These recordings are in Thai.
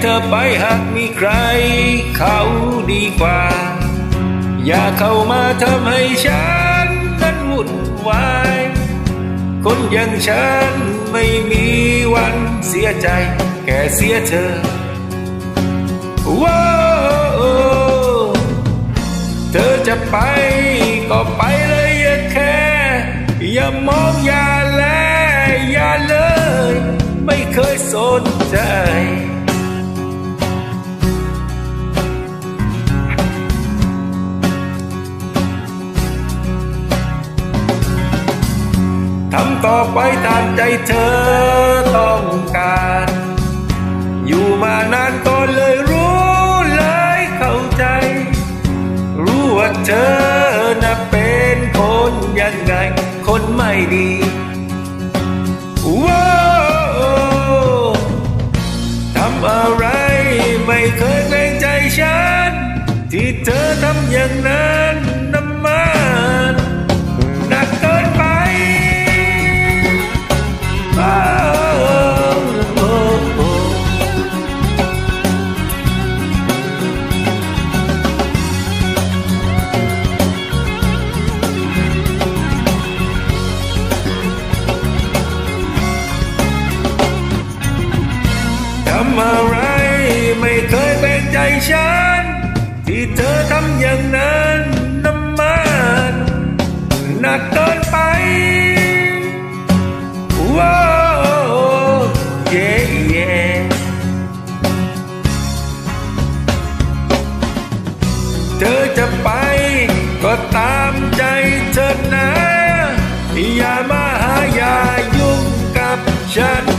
เธอไปหากมีใคร เขาดีกว่า อย่าเข้ามาทำให้ฉันนั้นวุ่นวาย คนอย่างฉันไม่มีวันเสียใจแก่เสียเธอว้าเธอจะไปก็ไปเลยอย่าแค่ อย่ามองอย่าแลอย่าเลย ไม่เคยสนใจ ทำต่อไปตามใจเธอต้องการ อยู่มานานก็เลยรู้เลยเข้าใจ รู้ว่าเธอน่ะเป็นคนยังไง คนไม่ดีว้าทำอะไรไม่เคยแบ่งใจฉัน ที่เธอทำอย่างนั้นำอะไร ไม่เคยแบ่งใจฉัน ที่เธอทำอย่างนั้นน้ำมันหนักเกินไปว้าวเย่เย่เธอจะไปก็ตามใจเธอนะ อย่ามาหาอย่ายุ่งกับฉัน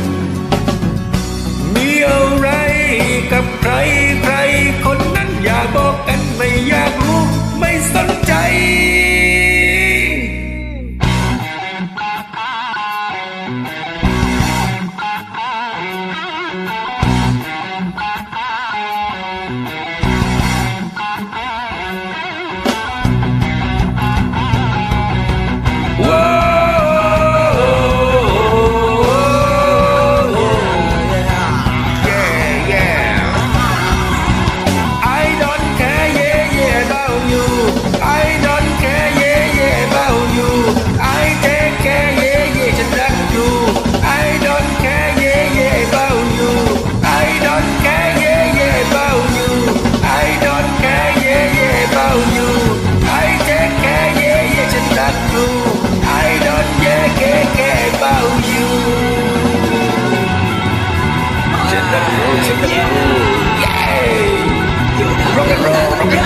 blue I don't care care Rock and roll, rock and roll.